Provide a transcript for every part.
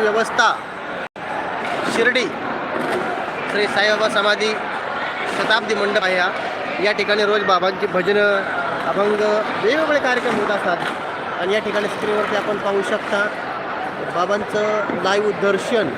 व्यवस्था. शिर्डी श्री साईबाबा समाधी शताब्दी मंडप आहे हा. या ठिकाणी रोज बाबांची भजनं अभंग वेगवेगळे कार्यक्रम होत असतात. आणि या ठिकाणी स्क्रीनवरती आपण पाहू शकता बाबांचं लाईव्ह दर्शन.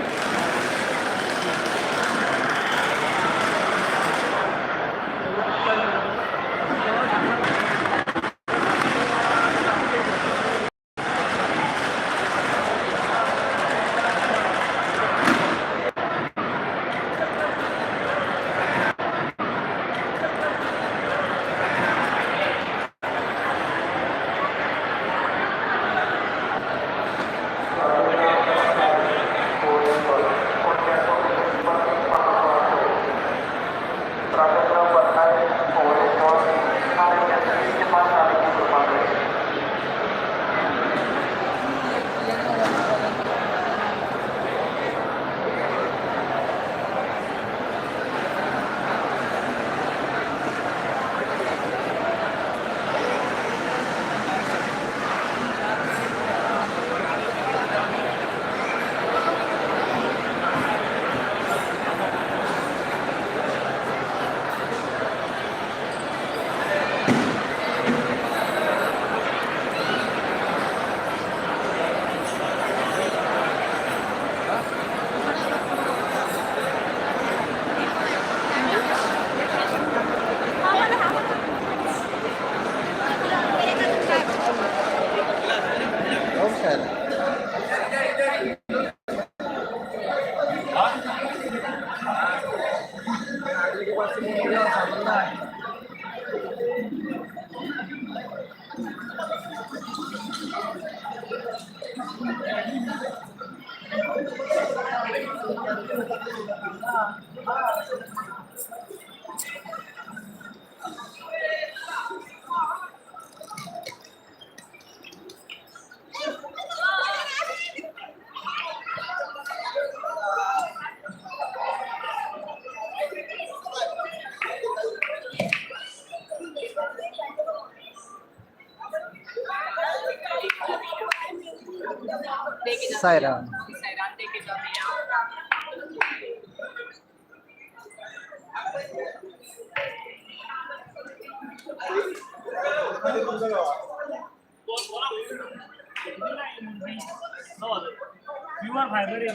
सायराम. प्युअर फायबर आहे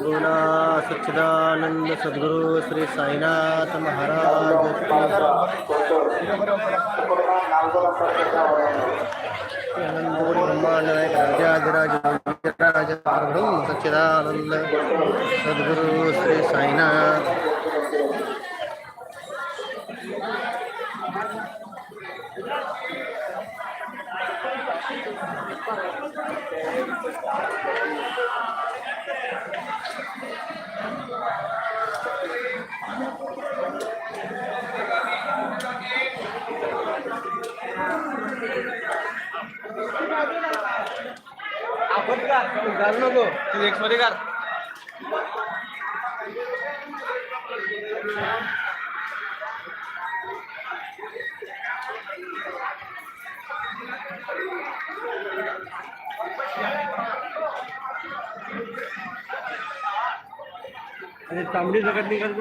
बोला सच्चिदानंद सद्गुरु श्री साईनाथ महाराज की आनंदपुरी ब्रह्मांड नायक राजाधिराज राज प्रभू सच्चिदानंद सद्गुरु श्री साईनाथ नको. ती घाल अरे तांबडी जगत निघाल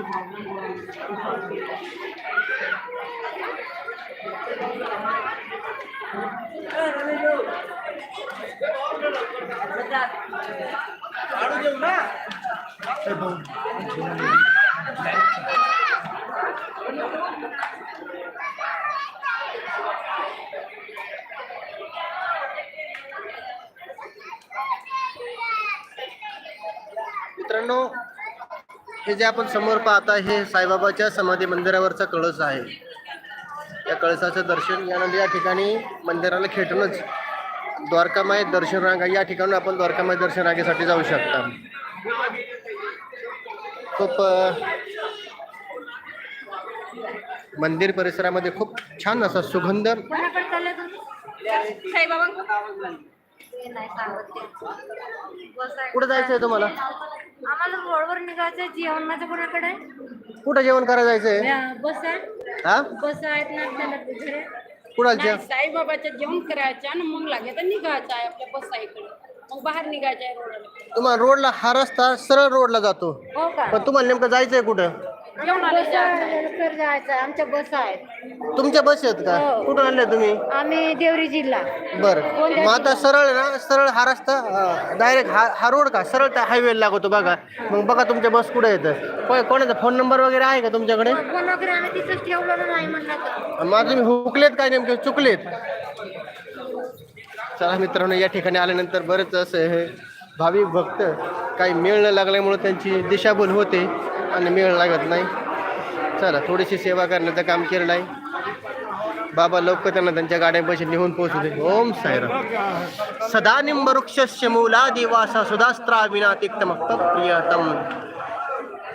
मित्रांनो हे जे आपण समोर पाहता हे साईबाबाच्या समाधी मंदिरावरचा कळस आहे. या कळसाचं दर्शन यानंतर या ठिकाणी मंदिराला खेटूनच द्वारकामाई दर्शन रांगा या ठिकाणून आपण द्वारकामाई दर्शन रांगेसाठी जाऊ शकता. खूप मंदिर परिसरामध्ये खूप छान असा सुगंध. कोणाकडे. कुठं जायचं आहे तुम्हाला? आम्हाला रोडवर निघायचं जेवणाचं कोणाकडे आहे? कुठं जेवण करायला जायचंय? बस आहे. हा? बस आहेत ना आपल्याला कुणाच्या? नाही साईबाबाचं जेवण करायचं आणि मग लागे तर निघायचं आहे आपल्या बस इकडे. मग बाहेर निघायचं आहे रोडला. तुम्हाला रोडला हा रस्ता सरळ रोडला जातो. हो का? पण तुम्हाला नेमकं जायचंय कुठं? जायचं. आमच्या बस आहेत. तुमच्या बस आहेत का? हो. कुठून आणले तुम्ही? आम्ही देवरी जिल्हा. बरं. मग आता सरळ ना? सरळ हा रस्ता डायरेक्ट हा हा रोड का? सरळ त्या हायवे लागतो बघा. मग बघा तुमच्या बस कुठे येतं कोण कोणाचा फोन नंबर वगैरे आहे का तुमच्याकडे? फोन वगैरे आम्ही तिथंच ठेवलेलं नाही म्हणलं तर. मग तुम्ही हुकलेत काय नेमके? चुकलेत? चला मित्रांनो या ठिकाणी आल्यानंतर बरेच असं हे भाविक भक्त काही मेळ न लागल्यामुळं त्यांची दिशाभूल होते आणि मेळ लागत नाही. चला थोडीशी सेवा करण्याचं काम केलेलं आहे बाबा लवकर त्यांना त्यांच्या गाड्यांपाशी निघून पोहोचू दे. ओम साईराम. सदा निंबवृक्षस्य मूला मूलादिवासा सुधास्त्रा विना तिक्तम प्रियतम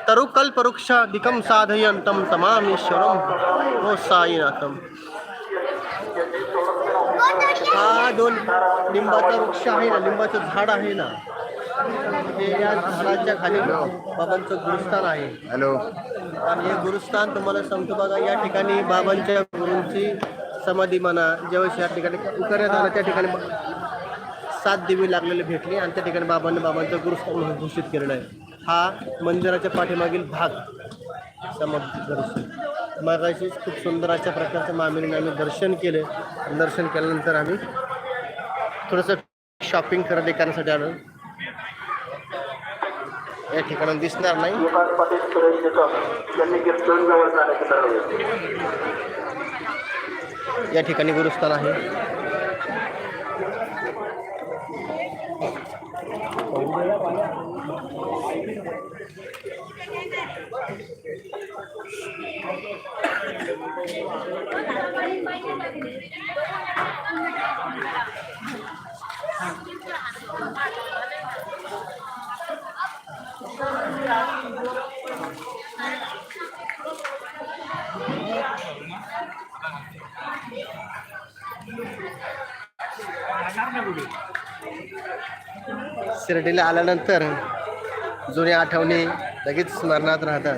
तरुकल्पवृक्षाधिकं साधयन्तं तमामीश्वरं ओ साईनाथम हा दोन लिंबाचा वृक्ष आहे ना लिंबाचं झाड आहे ना. ते या झाडाच्या खाली बाबांचं गुरुस्थान आहे. हॅलो. आणि हे गुरुस्थान तुम्हाला सांगतो बघा या ठिकाणी बाबांच्या गुरूंची समाधी म्हणा ज्यावेळेस या ठिकाणी आलं त्या ठिकाणी सात दिवे लागलेले भेटले आणि त्या ठिकाणी बाबांनी बाबांचं गुरुस्थान म्हणून घोषित केलेलं आहे. हा मंदिराच्या पाठीमागील भाग. समाधी दर्शन मागाशीच खूप सुंदर अशा प्रकारचं मामीने आम्ही दर्शन केले. दर्शन केल्यानंतर आम्ही थोडंसं शॉपिंग खरेदी करण्यासाठी आलो. या दिसणार नाही. या ठिकाणी गुरुस्थान आहे. शिर्डीला आल्यानंतर जुन्या आठवणी लगेच स्मरणात राहतात.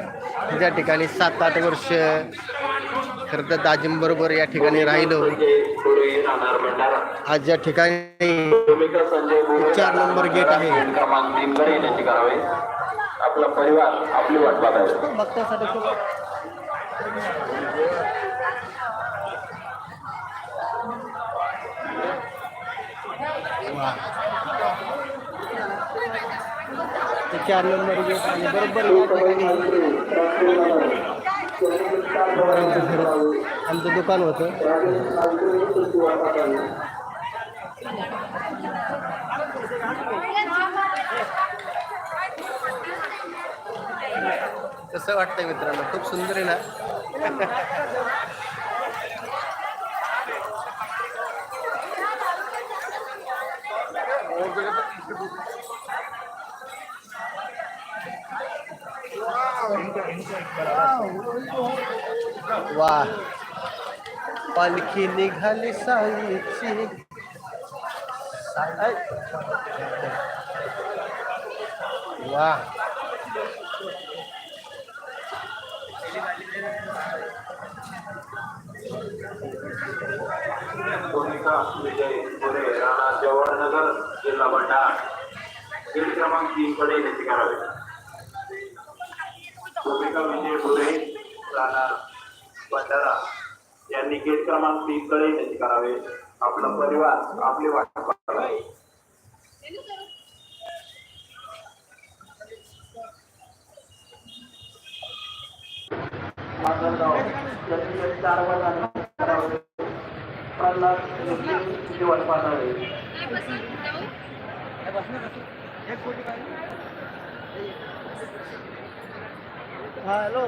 त्या ठिकाणी सात आठ वर्ष खरं तर दाजींबरोबर या ठिकाणी राहिलो. आज या ठिकाणी चार नंबर गेट आहे. आपला परिवार आपली वाट चार नंबर बरोबर आमचं दुकान होतं. कसं वाटतंय मित्रांनो? खूप सुंदर आहे ना? वा. पालखी निघाली साईची. वा. भूमिका विजय पुरे राणा जवाहरनगर जिल्हा भंडारा. गेट क्रमांक तीन कडे येण्याचे करावे. भूमिका विजय पुरे राणा भंडारा. यांनी गेट क्रमांक तीन कडे येण्याचे करावे. आपला परिवार आपले वाटप बघावी चार वाजता प्रल्हाद किती हॅलो.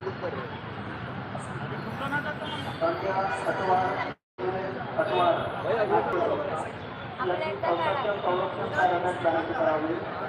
आहे? संरक्षण कार्यालयात जाण्याचे करावे